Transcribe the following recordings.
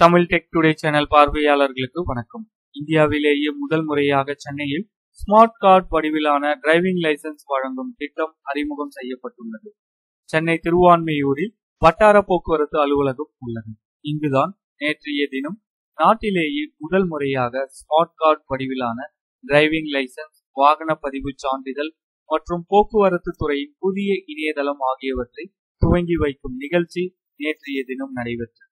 Tamil tech today channel பார்வையாளர்களுக்கு வணக்கம். இந்தியாவிலேயே முதல் முறையாக சென்னையில் ஸ்மார்ட் கார்டு வடிவிலான டிரைவிங் லைசென்ஸ் வழங்கும் திட்டம் அறிமுகம் செய்யப்பட்டுள்ளது. சென்னை திருவான்மையூரில் வட்டார போக்குவரத்து அலுவலகம் உள்ளது. இங்குதான் நேற்றைய தினம் நாட்டிலேயே முதல் முறையாக ஸ்மார்ட் கார்டு வடிவிலான டிரைவிங் லைசென்ஸ் வாகன பதிவு சான்றிதழ் மற்றும் போக்குவரத்து துறையின் புதிய இணையதளம் ஆகியவற்றை துவங்கி வைக்கும் நிகழ்ச்சி நேற்றைய தினம் நடைபெற்றது.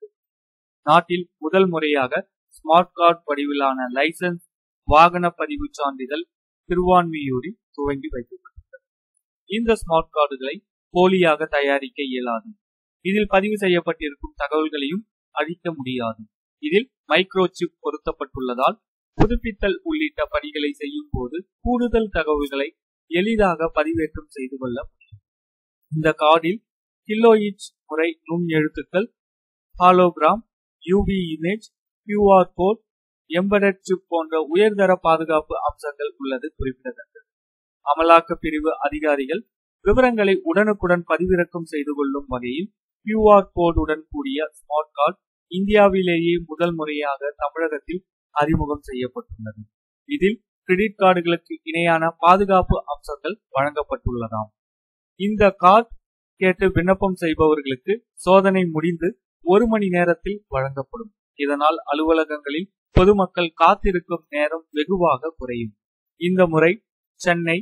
நாட்டில் முதல் முறையாக ஸ்மார்ட் கார்டு படிவிலான லைசன்ஸ் வாகன பதிவு சான்றிதழ் திருவான்மியூரில் துவங்கி வைக்கப்பட்டுள்ளது இந்த ஸ்மார்ட் கார்டுகளை போலியாக தயாரிக்க இயலாது. இதில் பதிவு செய்யப்பட்டிருக்கும் தகவல்களையும் அழிக்க முடியாது. இதில் மைக்ரோ சிப் பொருத்தப்பட்டுள்ளதால் புதுப்பித்தல் உள்ளிட்ட பணிகளை செய்யும் போது கூடுதல் தகவல்களை எளிதாக பதிவேற்றம் செய்து கொள்ள முடியும். இந்த கார்டில் கிலோயிச் முறை நுண் எழுத்துக்கள் hologram UV image QR code embedded chip போன்ற உயர்தர பாதுகாப்பு அம்சங்கள் உள்ளது குறிப்பிடத்தக்கது. அமலாக்க பிரிவு அதிகாரிகள் விவரங்களை உடனுக்குடன் பதிவிறக்கம் செய்து கொள்ளும் வகையில் கியூஆர் கோடுடன் கூடிய ஸ்மார்ட் கார்டு இந்தியாவிலேயே முதல் முறையாக தமிழகத்தில் அறிமுகம் செய்யப்பட்டுள்ளது. இதில் கிரெடிட் கார்டுகளுக்கு இணையான பாதுகாப்பு அம்சங்கள் வழங்கப்பட்டுள்ளதாம். இந்த கார்டு கேட்டு விண்ணப்பம் செய்பவர்களுக்கு சோதனை முடிந்து ஒரு மணி நேரத்தில் வழங்கப்படும். இதனால் அலுவலகங்களில் பொதுமக்கள் காத்திருக்கும் நேரம் வெகுவாக குறையும். இந்த முறை சென்னை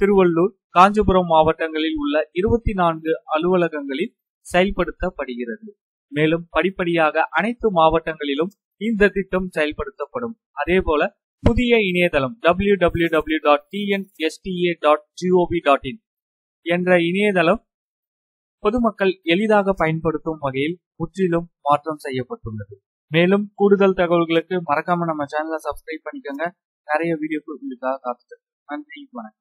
திருவள்ளூர் காஞ்சிபுரம் மாவட்டங்களில் உள்ள இருபத்தி நான்கு அலுவலகங்களில் செயல்படுத்தப்படுகிறது. மேலும் படிப்படியாக அனைத்து மாவட்டங்களிலும் இந்த திட்டம் செயல்படுத்தப்படும். அதேபோல புதிய இணையதளம் W W W dot TNSTA dot GOV dot in என்ற இணையதளம் பொதுமக்கள் எளிதாக பயன்படுத்தும் வகையில் முற்றிலும் மாற்றம் செய்யப்பட்டுள்ளது. மேலும் கூடுதல் தகவல்களுக்கு மறக்காம நம்ம சேனலை சப்ஸ்கிரைப் பண்ணிக்கோங்க. நிறைய வீடியோ காத்துட்டு நன்றி வணக்கம்.